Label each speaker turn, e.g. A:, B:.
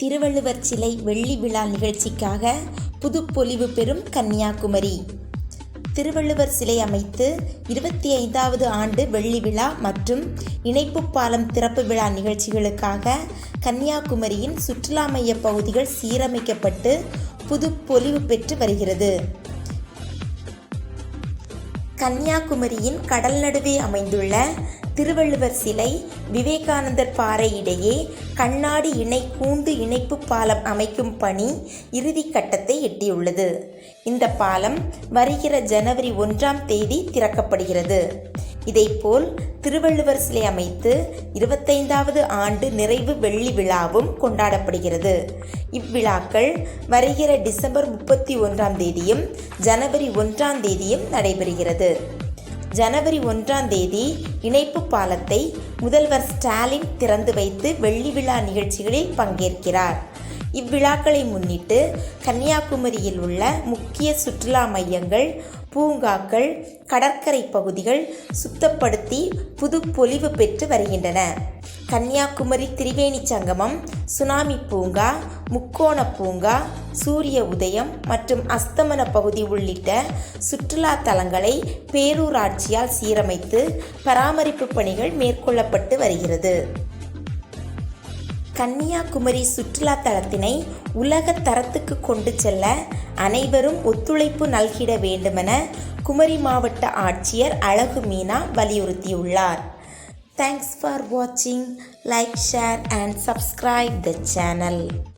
A: திருவள்ளுவர் சிலை வெள்ளி விழா நிகழ்ச்சிக்காக புதுப்பொலிவு பெறும் கன்னியாகுமரி. திருவள்ளுவர் சிலை அமைத்து இருபத்தி ஐந்தாவது ஆண்டு வெள்ளி விழா மற்றும் இணைப்பு பாலம் திறப்பு விழா நிகழ்ச்சிகளுக்காக கன்னியாகுமரியின் சுற்றுலா மைய பகுதிகள் சீரமைக்கப்பட்டு புதுப்பொலிவு பெற்று வருகிறது. கன்னியாகுமரியின் கடல் நடுவே அமைந்துள்ள திருவள்ளுவர் சிலை விவேகானந்தர் பாறை இடையே கண்ணாடி இணை கூண்டு இணைப்பு பாலம் அமைக்கும் பணி இறுதி கட்டத்தை எட்டியுள்ளது. இந்த பாலம் வருகிற ஜனவரி ஒன்றாம் தேதி திறக்கப்படுகிறது. இதேபோல் திருவள்ளுவர் சிலை அமைத்து இருபத்தைந்தாவது ஆண்டு நிறைவு வெள்ளி விழாவும் கொண்டாடப்படுகிறது. இவ்விழாக்கள் வருகிற டிசம்பர் முப்பத்தி ஒன்றாம் தேதியும் ஜனவரி ஒன்றாம் தேதியும் நடைபெறுகிறது. ஜனவரி ஒன்றாம் தேதி இணைப்பு பாலத்தை முதல்வர் ஸ்டாலின் திறந்து வைத்து வெள்ளி விழா நிகழ்ச்சிகளில் பங்கேற்கிறார். இவ்விழாக்களை முன்னிட்டு கன்னியாகுமரியில் உள்ள முக்கிய சுற்றுலா மையங்கள் பூங்காக்கள் கடற்கரை பகுதிகள் சுத்தப்படுத்தி புது பொலிவு பெற்று வருகின்றன. கன்னியாகுமரி திரிவேணி சங்கமம் சுனாமி பூங்கா முக்கோண பூங்கா சூரிய உதயம் மற்றும் அஸ்தமன பகுதி உள்ளிட்ட சுற்றுலா தலங்களை பேரூராட்சியால் சீரமைத்து பராமரிப்பு பணிகள் மேற்கொள்ளப்பட்டு வருகிறது. கன்னியாகுமரி சுற்றுலா தலத்தினை உலக தரத்துக்கு கொண்டு செல்ல அனைவரும் ஒத்துழைப்பு நல்கிட வேண்டுமென குமரி மாவட்ட ஆட்சியர் அழகு மீனா வலியுறுத்தியுள்ளார். Thanks for watching. Like, share and subscribe the channel.